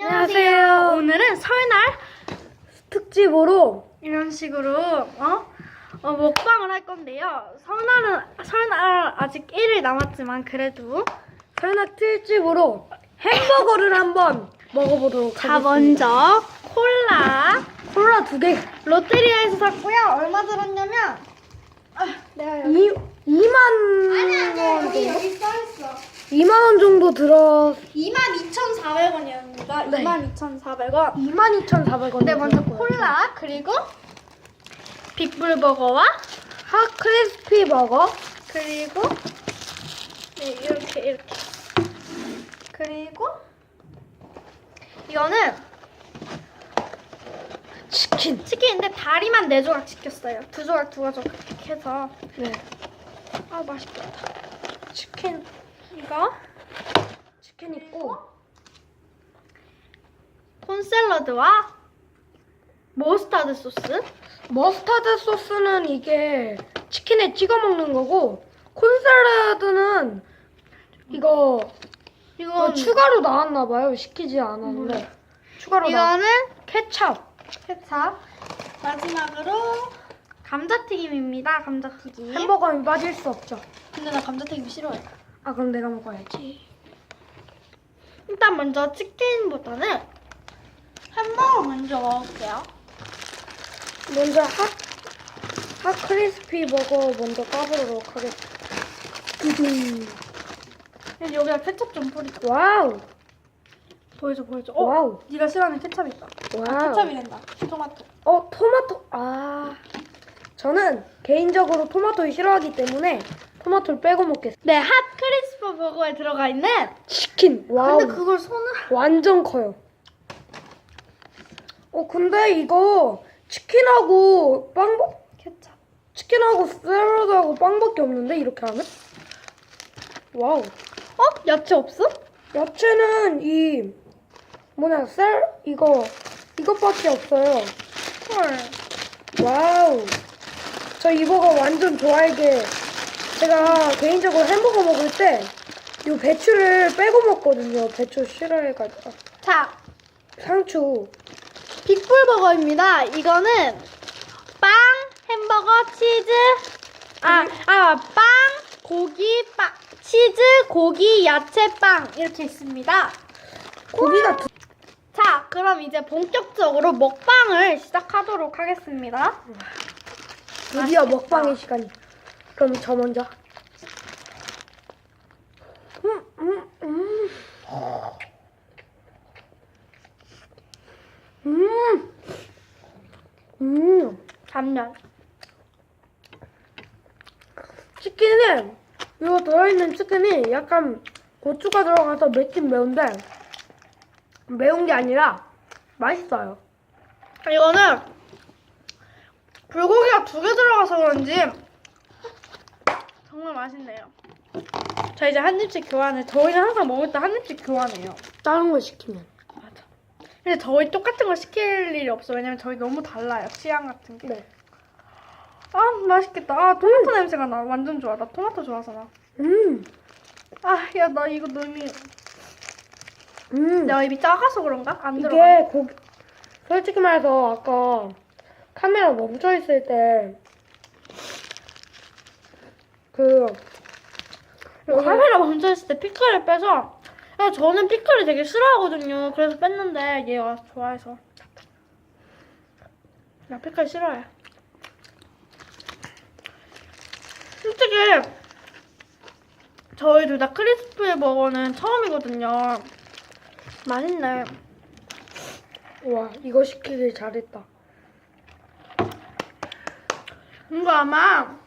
안녕하세요. 오늘은 설날 특집으로 이런 식으로 어? 어, 먹방을 할 건데요. 설날은 설날 아직 1일 남았지만 그래도 설날 특집으로 햄버거를 한번 먹어보도록 자 하겠습니다. 먼저 콜라 콜라 두 개. 롯데리아에서 샀고요. 얼마 들었냐면 아, 내가 여기 이 2만 원 여기 정도? 여기 써있어. 2만 원 정도 들어 22,400원이었 습니다. 네. 22,400원. 22,400원. 네, 먼저 콜라 그리고 빅불 버거와 핫 크리스피 버거. 그리고 네 이렇게 이렇게 그리고 이거는 치킨. 치킨인데 다리만 네 조각 시켰어요. 두 조각 두 조각 이렇게 해서 네. 아 맛있겠다. 치킨 이거 치킨 있고 콘 샐러드와 머스타드 소스 머스타드 소스는 이게 치킨에 찍어 먹는 거고 콘 샐러드는 이거 이거 이건 추가로 나왔나 봐요. 시키지 않았는데. 추가로 나. 이거는 케찹. 케찹 마지막으로 감자튀김입니다. 감자튀김. 햄버거는 빠질 수 없죠. 근데 나 감자튀김 싫어해. 아 그럼 내가 먹어야지. 일단 먼저 치킨보다는 햄버거 먼저 먹을게요. 먼저 핫, 핫 크리스피 버거 먼저 까보도록 하겠습니다. 두둥. 근데 여기다 케첩 좀 뿌리자. 와우. 보여줘, 보여줘. 어? 와우. 네가 싫어하는 케첩 있다. 와우. 케첩이란다. 토마토. 어 토마토. 아. 저는 개인적으로 토마토를 싫어하기 때문에 토마토를 빼고 먹겠습니다. 네, 핫 크리스피 버거에 들어가 있는. 치킨. 와우. 근데 그걸 손을. 완전 커요. 어 근데 이거 치킨하고 빵 케첩. 치킨하고 샐러드하고 빵밖에 없는데 이렇게 하면? 와우. 어? 야채 없어? 야채는 이 뭐냐 쌀 이거 이것밖에 없어요. 헐. 와우. 저이 버거 완전 좋아하게 제가 개인적으로 햄버거 먹을 때 이 배추를 빼고 먹거든요. 배추 싫어해가지고 자, 상추. 빅불 버거입니다. 이거는 빵, 햄버거, 치즈, 아, 아, 빵, 고기, 빵, 치즈, 고기, 야채, 빵 이렇게 있습니다. 고기가 두... 자, 그럼 이제 본격적으로 먹방을 시작하도록 하겠습니다. 드디어 맛있겠다. 먹방의 시간이. 그럼 저 먼저. 음, 음, 음. 음. 음. 단면. 치킨은 이거 들어있는 치킨이 약간 고추가 들어가서 맵긴 매운데 매운 게 아니라 맛있어요. 이거는 불고기가 두 개 들어가서 그런지 정말 맛있네요. 자 이제 한 입씩 교환해. 저희는 항상 먹을 때 한 입씩 교환해요. 다른 거 시키면. 맞아. 근데 저희 똑같은 거 시킬 일이 없어. 왜냐면 저희 너무 달라요. 취향 같은 게. 네. 아 맛있겠다. 아 토마토 냄새가 나. 완전 좋아. 나 토마토 좋아서 나. 음. 아 야 나 이거 너무 음. 내가 입이 작아서 그런가? 안 들어가. 이게 고기 솔직히 말해서 아까 카메라 멈춰 있을 때그 카메라 멈춰 있을 때 피클을 빼서 야, 저는 피클을 되게 싫어하거든요. 그래서 뺐는데 얘가 좋아해서. 나 피클 싫어해. 솔직히 저희 둘 다 크리스피 버거는 처음이거든요. 맛있네. 와 이거 시키길 잘했다. 이거 아마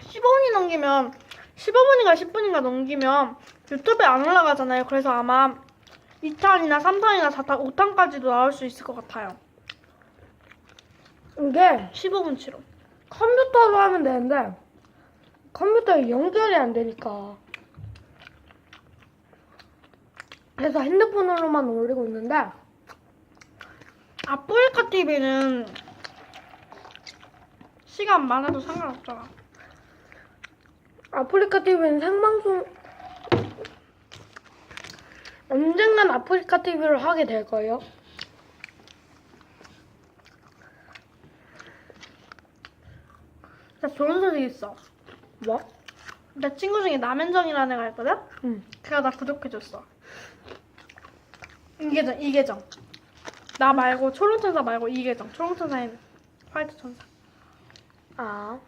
15분이 넘기면 15분인가 10분인가 넘기면 유튜브에 안 올라가잖아요. 그래서 아마 2탄이나 3탄이나 4탄, 5탄까지도 나올 수 있을 것 같아요. 이게 15분치로. 컴퓨터로 하면 되는데 컴퓨터에 연결이 안 되니까 그래서 핸드폰으로만 올리고 있는데 아프리카 TV는 시간 많아도 상관없잖아. 아프리카 TV는 생방송 언젠간 아프리카 TV를 하게 될 거예요. 나 좋은 소식 있어. 뭐? 내 친구 중에 남현정이라는 애가 있거든? 응. 걔가 나 구독해줬어. 이계정, 이계정. 나 말고 초롱천사 말고 이계정. 초롱천사인 화이트 천사. 아.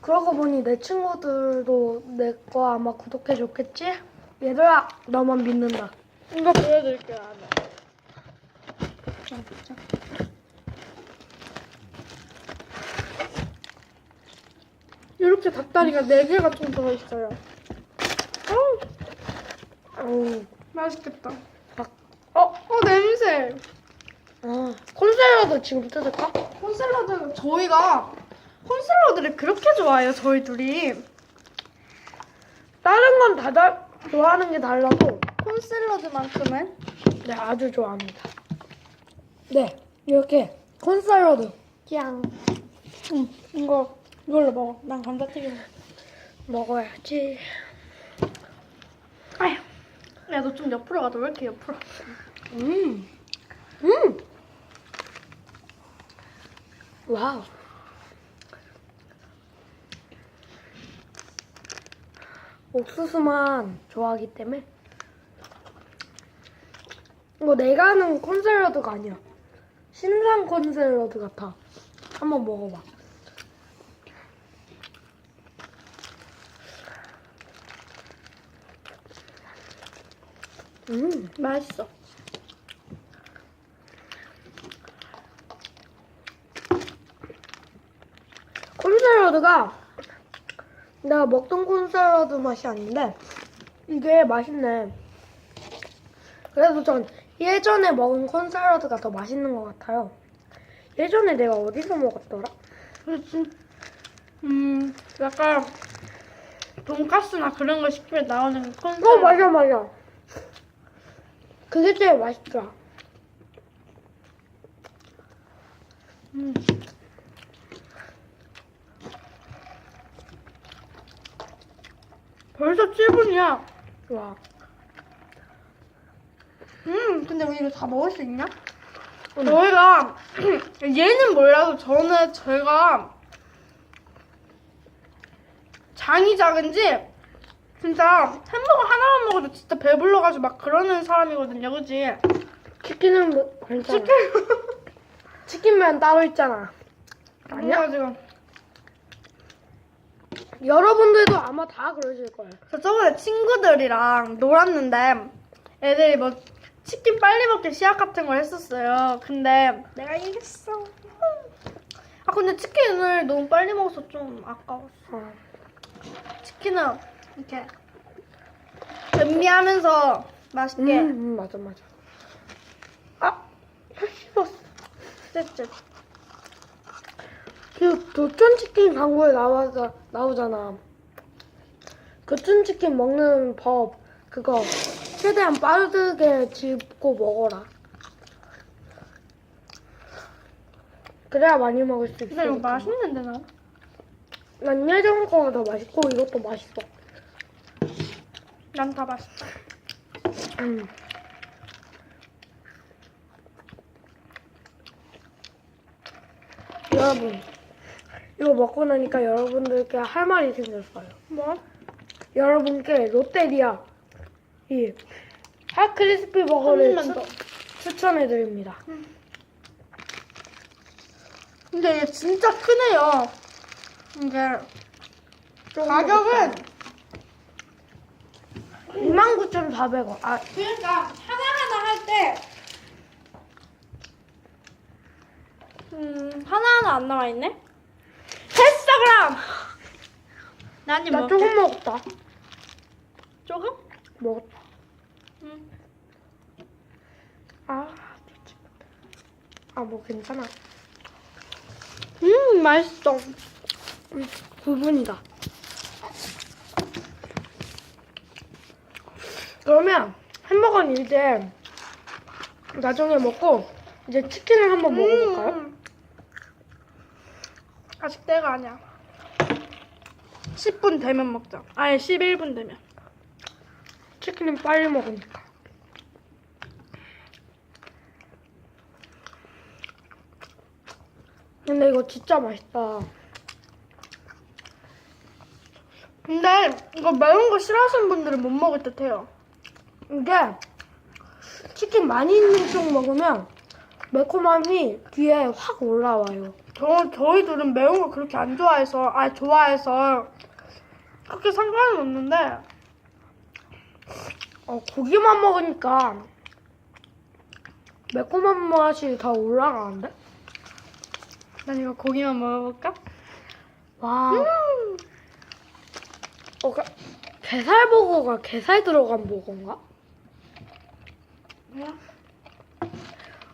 그러고 보니 내 친구들도 내 거 아마 구독해줬겠지? 얘들아, 너만 믿는다. 이거 보여드릴게 나는. 자, 자. 이렇게 닭다리가 4개가 좀 들어있어요. 어우, 맛있겠다. 박- 어, 어, 냄새. 아, 콘샐러드 지금 뜯을까? 콘샐러드, 저희가 콘샐러드를 그렇게 좋아해요, 저희 둘이. 다른 건 다 다 좋아하는 게 달라도 콘샐러드만큼은 네, 아주 좋아합니다. 네, 이렇게 콘샐러드 짱 응, 이거, 이걸로 먹어. 난 감자튀김. 먹어야지. 아휴. 야, 너 좀 옆으로 가도 왜 이렇게 옆으로? 음, 음, 와우. 옥수수만 좋아하기 때문에 이거 내가 하는 콘샐러드가 아니야. 신상 콘샐러드 같아. 한번 먹어봐. 음, 맛있어. 콘 샐러드가 내가 먹던 콘 샐러드 맛이 아닌데 이게 맛있네. 그래서 전 예전에 먹은 콘 샐러드가 더 맛있는 것 같아요. 예전에 내가 어디서 먹었더라? 그렇지. 음, 약간 돈가스나 그런 거 시키면 나오는 콘샐러드. 어 맞아 맞아. 그게 제일 맛있더라. 음. 벌써 7분이야. 와. 음, 근데 우리 이거 다 먹을 수 있냐? 저희가 얘는 몰라도 저는 저희가 장이 작은지 진짜 햄버거 하나만 먹어도 진짜 배불러가지고 막 그러는 사람이거든요, 그지? 치킨은 뭐, 괜찮아. 치킨면 따로 있잖아. 아니야? 그래가지고 여러분들도 아마 다 그러실 거예요. 저 저번에 친구들이랑 놀았는데 애들이 뭐 치킨 빨리 먹기 시합 같은 걸 했었어요. 근데 내가 이겼어. 아 근데 치킨을 너무 빨리 먹어서 좀 아까웠어. 어. 치킨은 이렇게 음미하면서 맛있게 음, 음, 맞아 맞아. 아, 씹었어. 쯧쯧. 그 교촌치킨 광고에 나와서 나오잖아. 교촌치킨 먹는 법 그거 최대한 빠르게 짚고 먹어라. 그래야 많이 먹을 수 있어. 근데 이거 맛있는데 나? 난 예전 거가 더 맛있고 이것도 맛있어. 난 다 맛있다. 음. 여러분, 이거 먹고 나니까 여러분들께 할 말이 생겼어요. 뭐? 여러분께 롯데리아 이 핫크리스피 버거를 한 입만 더. 추천해 드립니다. 근데 얘 진짜 크네요. 이게 가격은 29,400원. 아, 그러니까 하나하나 할 때, 음, 하나하나 안 나와 있네? 됐어, 그럼! 나한입 나 먹을게. 조금 먹었다. 조금? 먹었다. 응. 아, 아, 뭐 괜찮아. 음, 맛있어. 부분이다. 그러면 햄버거는 이제 나중에 먹고 이제 치킨을 한번 먹어볼까요? 음. 아직 때가 아니야. 10분 되면 먹자. 아니, 11분 되면. 치킨은 빨리 먹으니까. 근데 이거 진짜 맛있다. 근데 이거 매운 거 싫어하시는 분들은 못 먹을 듯 해요. 이게 치킨 많이 있는 쪽 먹으면 매콤함이 뒤에 확 올라와요. 저 저희 둘은 매운 거 그렇게 안 좋아해서 아 좋아해서 그렇게 상관은 없는데 어, 고기만 먹으니까 매콤한 맛이 더 올라가는데? 난 이거 고기만 먹어볼까? 와. 음. 어, 그, 게살버거가 게살 들어간 버거인가?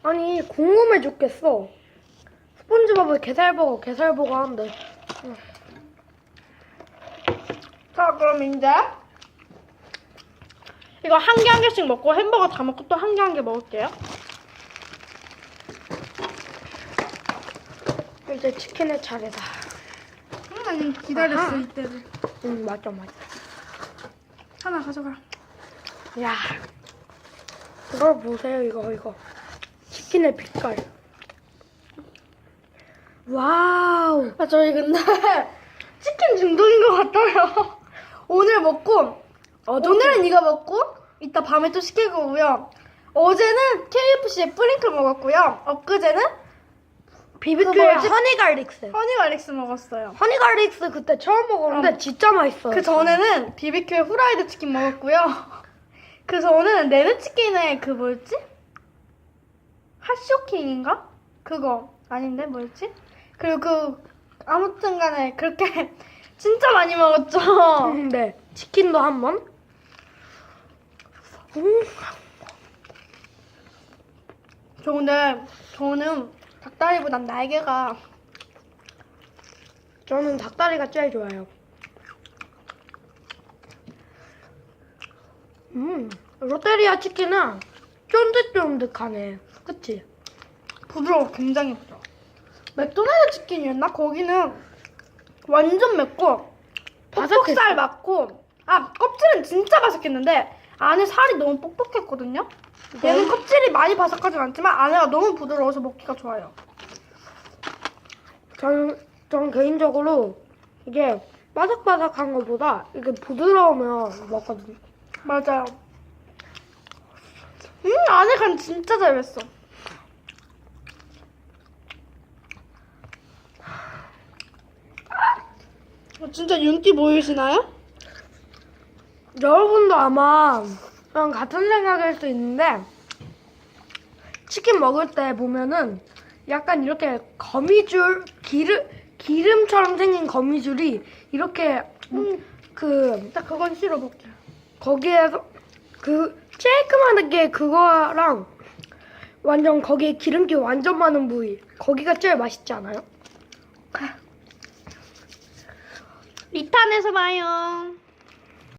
아니 궁금해 죽겠어. 스폰지밥을 게살버거 게살버거 하는데 자 그럼 이제 이거 한 개 한 개씩 먹고 햄버거 다 먹고 또 한 개 한 개 먹을게요. 이제 치킨의 차례다. 음, 아니 기다렸어 아하. 이때를. 응 맞아 맞아. 하나 가져가. 야 이걸 보세요 이거 이거 치킨의 빛깔. 와우. 아 저희 근데 치킨 중독인 것 같아요. 오늘 먹고 오늘은 이거 먹고 이따 밤에 또 시킬 거고요. 어제는 KFC에 뿌링클 먹었고요. 엊그제는 비비큐의 그거 뭐지? 허니 갈릭스. 허니 갈릭스 먹었어요. 허니 갈릭스 그때 처음 먹었는데 어. 진짜 맛있어요. 그 전에는 비비큐의 후라이드 치킨 먹었고요. 그 전에는 네드 치킨의 그 뭐였지? 핫쇼킹인가? 그거 아닌데 뭐였지? 그리고 그 아무튼 간에 그렇게 진짜 많이 먹었죠. 음, 네. 치킨도 한 번. 음. 저 근데 저는 닭다리보단 날개가 저는 닭다리가 제일 좋아요. 음, 롯데리아 치킨은 쫀득쫀득하네. 그치? 부드러워 굉장히 부드러워. 맥도날드 치킨이었나? 거기는 완전 맵고. 퍽퍽살 맞고 아 껍질은 진짜 바삭했는데 안에 살이 너무 뻑뻑했거든요. 얘는 네. 껍질이 많이 바삭하진 않지만 안에가 너무 부드러워서 먹기가 좋아요. 저는, 저는 개인적으로 이게 바삭바삭한 것보다 이게 부드러우면 먹거든요. 맞아요. 음 안에 간 진짜 잘 뱄어. 어, 진짜 윤기 보이시나요? 여러분도 아마 그냥 같은 생각일 수 있는데 치킨 먹을 때 보면은 약간 이렇게 거미줄 기름 기름처럼 생긴 거미줄이 이렇게 음, 그딱 그건 싫어 먹기. 거기에서 그 쬐끄만하게 그거랑 완전 거기에 기름기 완전 많은 부위 거기가 제일 맛있지 않아요? 2탄에서 봐요.